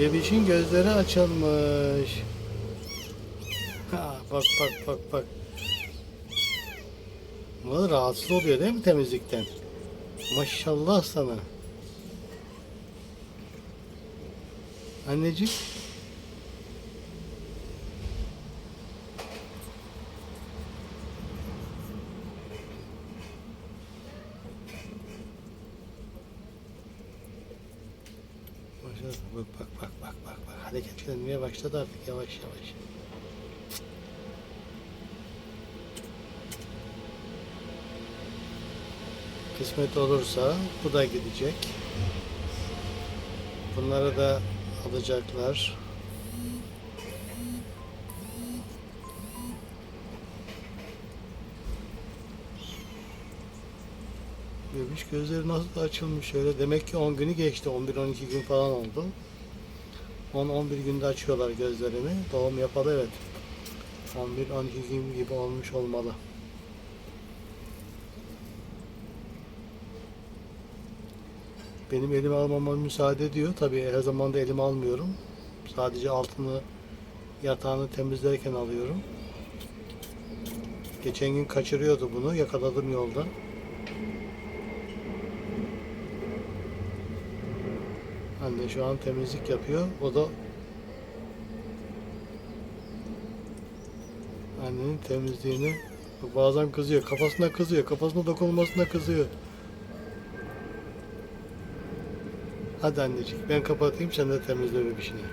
Bebişin gözleri açılmış. Ha, bak bak bak bak. Bu da rahatsız oluyor değil mi temizlikten? Maşallah sana. Anneciğim. Maşallah. Bak bak bak bak bak bak. Hareketlenmeye başladı artık yavaş yavaş. Kısmet olursa bu da gidecek. Bunları da alacaklar. Bebiş gözleri nasıl açılmış öyle. Demek ki 10 günü geçti. 11-12 gün falan oldu. 10-11 günde açıyorlar gözlerini. Doğum yapalı evet. 11-12 gün gibi olmuş olmalı. Benim elime almama müsaade ediyor. Tabii her zaman da elime almıyorum. Sadece altını yatağını temizlerken alıyorum. Geçen gün kaçırıyordu bunu. Yakaladım yolda. Anne şu an temizlik yapıyor. O da annenin temizliğini bazen kızıyor. Kafasına kızıyor. Kafasına dokunulmasına kızıyor. Hadi anneciğim ben kapatayım sen de temizle bebişini.